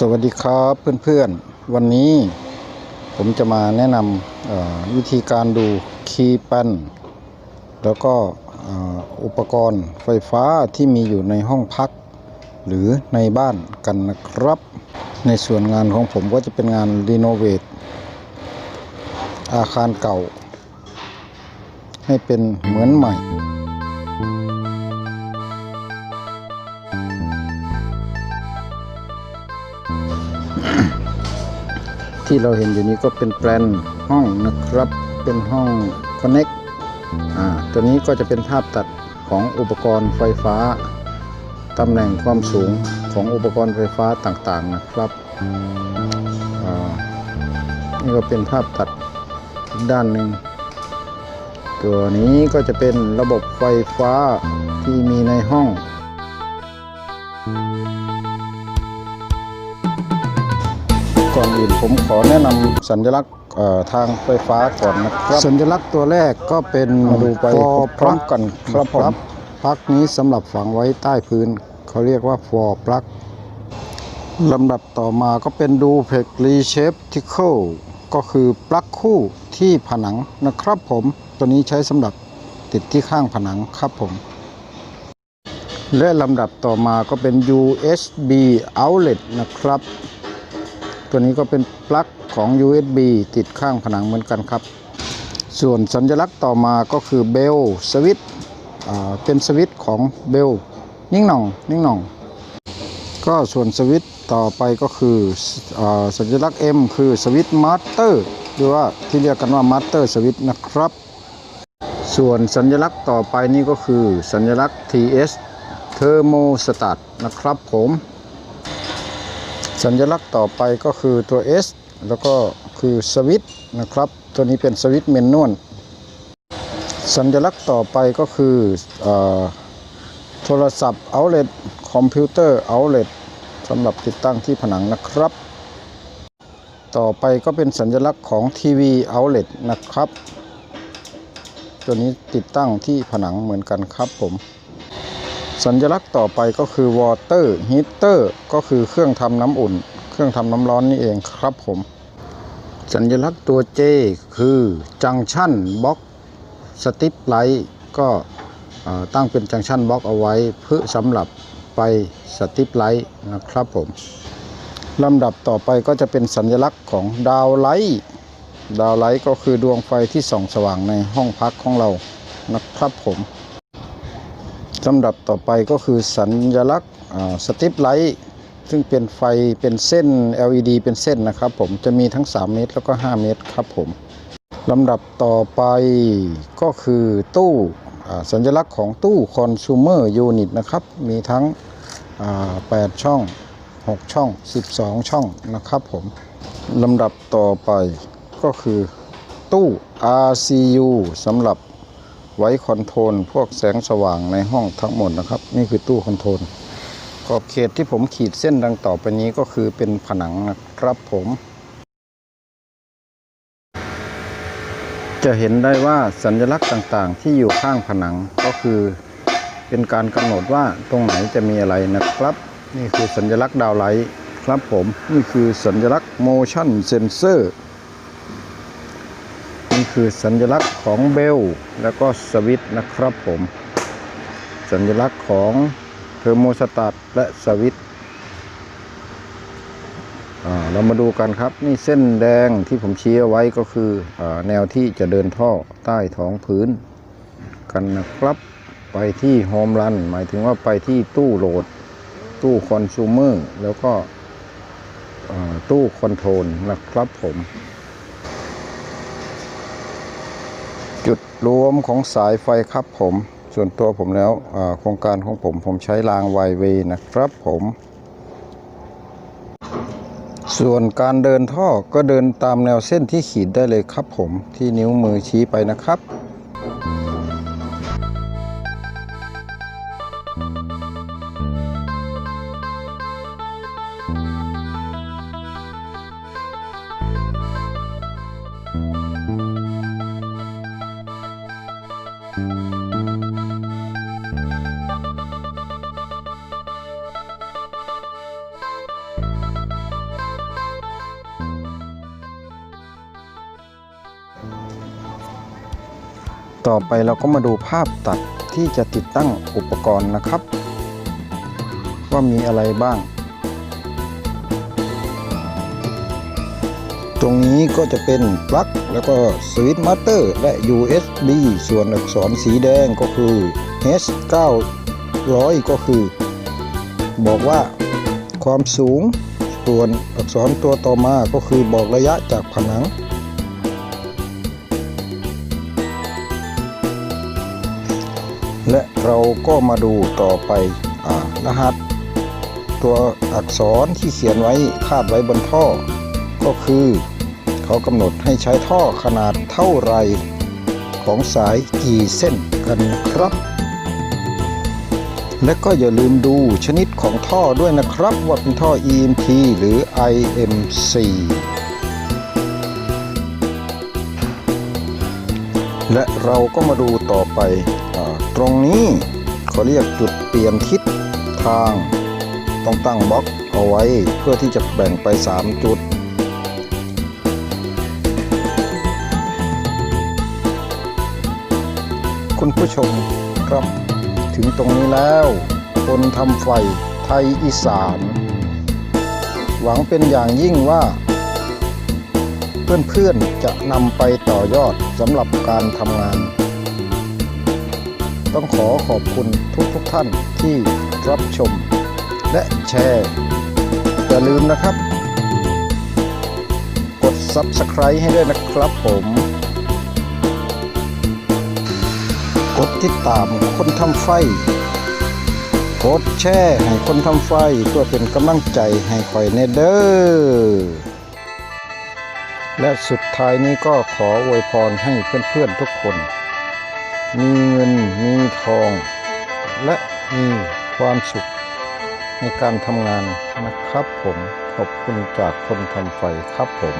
สวัสดีครับเพื่อนๆ วันนี้ผมจะมาแนะนำวิธีการดูคีย์ป้นแล้วก็ออุปกรณ์ไฟฟ้าที่มีอยู่ในห้องพัก หรือในบ้านกันนะครับ ในส่วนงานของผมก็จะเป็นงานรีโนเวทอาคารเก่า ให้เป็นเหมือนใหม่ ที่เราเห็นอยู่นี้ก็เป็นแปลนห้องนะครับ เป็นห้อง Connect อ่าตัวนี้ก็จะเป็นภาพตัดของอุปกรณ์ไฟฟ้า ตำแหน่งความสูงของอุปกรณ์ไฟฟ้าต่างๆนะครับอ่านี่ก็เป็นภาพตัดด้านหนึ่ง ตัวนี้ก็จะเป็นระบบไฟฟ้าที่มีในห้อง ก่อนอื่นผมขอแนะนำสัญลักษณ์เอ่อทางไฟฟ้าก่อนนะครับ สัญลักษณ์ตัวแรกก็เป็นมาดูไปพร้อมกันครับผมปลั๊กนี้สำหรับฝังไว้ใต้พื้น เขาเรียกว่าฟอร์ปลั๊กลำดับต่อมาก็เป็นดูเพกรีเชฟทิเคิลก็คือปลั๊กคู่ที่ผนังนะครับผม ตัวนี้ใช้สำหรับติดที่ข้างผนังครับผม และลำดับต่อมาก็เป็น USB outlet นะครับ ตัวนี้ก็เป็นปลั๊กของ USB ติดข้างผนังเหมือนกันครับ ส่วนสัญลักษณ์ต่อมาก็คือเบลสวิตเป็นสวิตของเบลนิ่งหน่องนิ่งหน่อง ก็ส่วนสวิตต่อไปก็คืออสัญลักษณ์ M คือสวิตมาสเตอร์หรือว่าที่เรียกกันว่ามาสเตอร์สวิตนะครับ ส่วนสัญลักษณ์ต่อไปนี่ก็คือสัญลักษณ์ TS เทอร์โมสตัตนะครับผม สัญลักษณ์ต่อไปก็คือตัว S แล้วก็คือสวิตช์นะครับ ตัวนี้เป็นสวิต์เมนนวลสัญลักษณ์ต่อไปก็คือออโทรศัพท์ outlet คอมพิวเตอร์ outlet สำหรับติดตั้งที่ผนังนะครับ ต่อไปก็เป็นสัญลักษณ์ของทีวี outlet นะครับ ตัวนี้ติดตั้งที่ผนังเหมือนกันครับผม สัญลักษณ์ต่อไปก็คือ water heater ก็คือเครื่องทำน้ำอุ่น เครื่องทำน้ำร้อนนี่เองครับผม สัญลักษณ์ตัว J คือ junction box strip light ก็ตั้งเป็น junction box เอาไว้เพื่อสำหรับไป strip light นะครับผมลำดับต่อไปก็จะเป็นสัญลักษณ์ของดาวไลท์ดาวไลท์ก็คือดวงไฟที่ส่องสว่างในห้องพักของเรานะครับผม ลำดับต่อไปก็คือสัญลักษณ์สติปไลท์ซึ่งเป็นไฟเป็นเส้น LED เป็นเส้นนะครับผมจะมีทั้ง 3 เมตรแล้วก็ 5 เมตรครับผมลำดับต่อไปก็คือตู้สัญลักษณ์ของตู้คอน sumer unit นะครับ มีทั้ง 8 ช่อง 6 ช่อง 12 ช่องนะครับผมลำดับต่อไปก็คือตู้ RCU สำหรับ ไว้คอนโทรลพวกแสงสว่างในห้องทั้งหมดนะครับ นี่คือตู้คอนโทรลขอบเขตที่ผมขีดเส้นดังต่อไปนี้ก็คือเป็นผนังนะครับผม จะเห็นได้ว่าสัญลักษณ์ต่างๆ ที่อยู่ข้างผนังก็คือ เป็นการกำหนดว่าตรงไหนจะมีอะไรนะครับ นี่คือสัญลักษณ์ดาวไลท์ครับผม นี่คือสัญลักษณ์ motion sensor นี่คือสัญลักษณ์ของเบลแล้วก็สวิตช์นะครับผม สัญลักษณ์ของเทอร์โมสตัตและสวิตช์เรามาดูกันครับ นี่เส้นแดงที่ผมชี้เอาไว้ก็คืออแนวที่จะเดินท่อใต้ท้องพื้นกันนะครับไปที่โฮมรันหมายถึงว่าไปที่ตู้โหลด ตู้คอน sumer แล้วก็ตู้คอนโทรลนะครับผม จุด รวมของสายไฟครับผม ส่วนตัวผมแล้วโครงการของผมผมใช้รางไวเวนะครับผม ส่วนการเดินท่อก็เดินตามแนวเส้นที่ขีดได้เลยครับผมที่นิ้วมือชี้ไปนะครับ ต่อไปเราก็มาดูภาพตัดที่จะติดตั้งอุปกรณ์นะครับ ว่ามีอะไรบ้าง ตรงนี้ก็จะเป็นปลั๊กแล้วก็สวิตช์มาสเตอร์และ USB ส่วนอักษรสีแดงก็คือ H 900 ก็คือ บอกว่าความสูง ส่วนอักษรตัวต่อมาก็คือบอกระยะจากผนัง และเราก็มาดูต่อไปอรหัส ตัวอักษรที่เขียนไว้คาดไว้บนท่อ ก็คือ เขากำหนดให้ใช้ท่อขนาดเท่าไร ของสายกี่เส้นกันครับ และก็อย่าลืมดูชนิดของท่อด้วยนะครับ ว่าเป็นท่อ EMP หรือ IMC และเราก็มาดูต่อไป ตรงนี้เขาเรียกจุดเปลี่ยนทิศทาง ต้องตั้งบล็อกเอาไว้เพื่อที่จะแบ่งไป 3 จุด คุณผู้ชมครับ ถึงตรงนี้แล้ว คนทำไฟไทยอีสาน หวังเป็นอย่างยิ่งว่า เพื่อนๆจะนำไปต่อยอดสำหรับการทำงาน ต้องขอขอบคุณทุกๆทท่านที่รับชม และแชร์อย่าลืมนะครับ กด Subscribe ให้ด้วยนะครับผม กดติดตามคนทำไฟกดแชร์ให้คนทำไฟเพื่อเป็นกำลังใจให้คอยเนเดอร์และสุดท้ายนี้ก็ขออวยพรให้เพื่อนๆทุกคน มีเงินมีทอง และมีความสุขในการทำงานนะครับผม ขอบคุณจากคนทำไฟครับผม